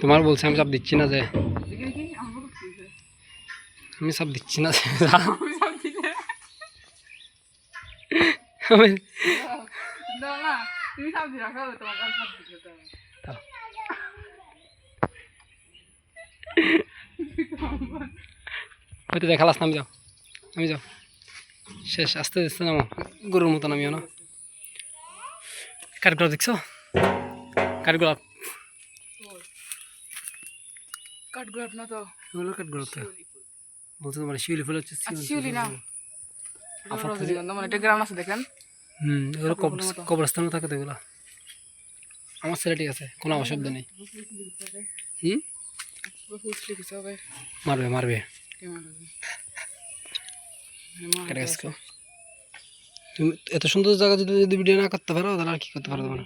তোমার বলছে আমি সব দিচ্ছি না যে। আমি সব দিচ্ছি না। হয়তো দেখালাস না আমি যাও। আমি যাও। শেষ আস্তে আস্তে নামো। গরুর মতন আমিও না। কাঠগোলাপ দেখছ? কাঠগোলাপ কাঠগোলাপ না তো। এগুলো কাঠগোলাপ তো। বলতে তোমার শিউলি ফুল হচ্ছে আচ্ছা, শিউলি না। মানে এটা গ্রাম আছে দেখেন। হুম এগুলো থাকে তো এগুলো। আমার ছেলে ঠিক আছে কোনো অসুবিধা নেই। হুম? ফুসলি কিছু হবে মারবে মারবে তুমি এত সুন্দর জায়গা যদি যদি ভিডিও না করতে পারো তাহলে আর কি করতে পারো তোমরা?